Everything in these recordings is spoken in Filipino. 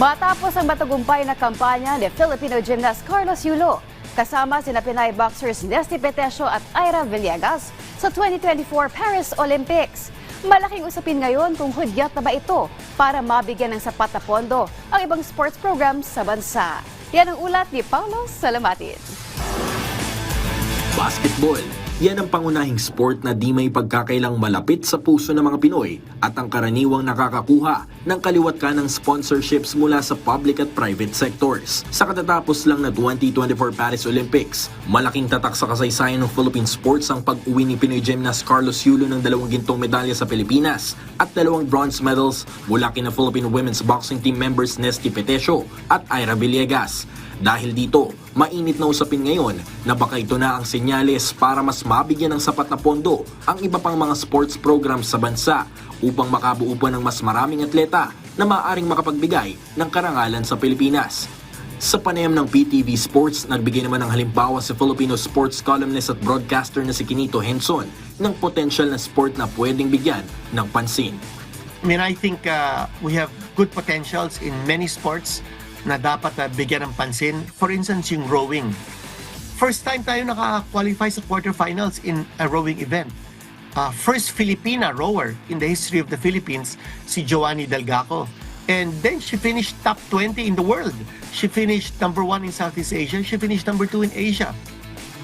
Matapos ang matagumpay na kampanya ni Filipino gymnast Carlos Yulo, kasama sina Pinay boxers Nesty Petesio at Ira Villegas sa 2024 Paris Olympics. Malaking usapin ngayon kung hudyat na ba ito para mabigyan ng sapat na pondo ang ibang sports programs sa bansa. Yan ang ulat ni Paulo Salamatin. Basketball. Yan ang pangunahing sport na di may pagkakailang malapit sa puso ng mga Pinoy at ang karaniwang nakakakuha ng kaliwat ka ng sponsorships mula sa public at private sectors. Sa katatapos lang na 2024 Paris Olympics, malaking tatak sa kasaysayan ng Philippine sports ang pag-uwi ni Pinoy gymnast Carlos Yulo ng dalawang gintong medalya sa Pilipinas at dalawang bronze medals mula kina Philippine women's boxing team members Nesty Petesio at Ira Villegas. Dahil dito, mainit na usapin ngayon na baka ito na ang senyales para mas mabigyan ng sapat na pondo ang iba pang mga sports programs sa bansa upang makabuo pa ng mas maraming atleta na maaaring makapagbigay ng karangalan sa Pilipinas. Sa panayam ng PTV Sports, nagbigay naman ng halimbawa sa Filipino sports columnist at broadcaster na si Kinito Henson ng potensyal na sport na pwedeng bigyan ng pansin. I mean, I think uh, we have good potentials in many sports na dapat uh, bigyan ng pansin. For instance, yung rowing. First time tayo naka-qualify sa quarterfinals in a rowing event. Uh, first Filipina rower in the history of the Philippines, si Joanny Delgaco. And then she finished top 20 in the world. She finished number one in Southeast Asia. She finished number two in Asia.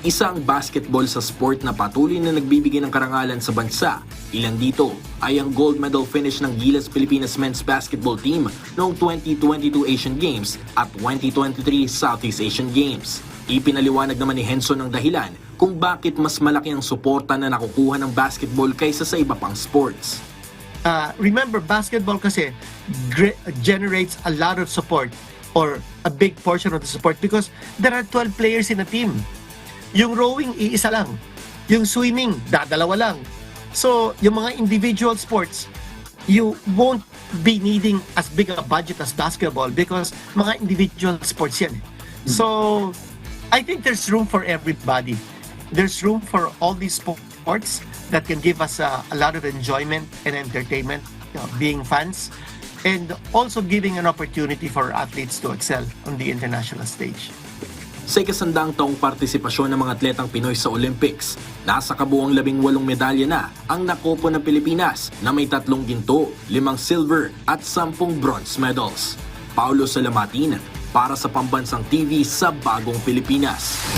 Isa ang basketball sa sport na patuloy na nagbibigay ng karangalan sa bansa. Ilan dito ay ang gold medal finish ng Gilas Pilipinas men's basketball team noong 2022 Asian Games at 2023 Southeast Asian Games. Ipinaliwanag naman ni Henson ang dahilan kung bakit mas malaki ang suporta na nakukuha ng basketball kaysa sa iba pang sports. uh, remember basketball kasi generates a lot of support or a big portion of the support because there are 12 players in a team. Yung rowing, iisa lang. Yung swimming, dadalawa lang. So, yung mga individual sports, you won't be needing as big a budget as basketball because mga individual sports yan. eh. So, I think there's room for everybody. There's room for all these sports that can give us a, a lot of enjoyment and entertainment, you know, being fans, and also giving an opportunity for athletes to excel on the international stage. Sa ikasandaang taong partisipasyon ng mga atletang Pinoy sa Olympics, nasa kabuang labing walong medalya na ang nakopo ng Pilipinas na may tatlong ginto, limang silver at sampung bronze medals. Paulo Salamatin para sa Pambansang TV sa Bagong Pilipinas.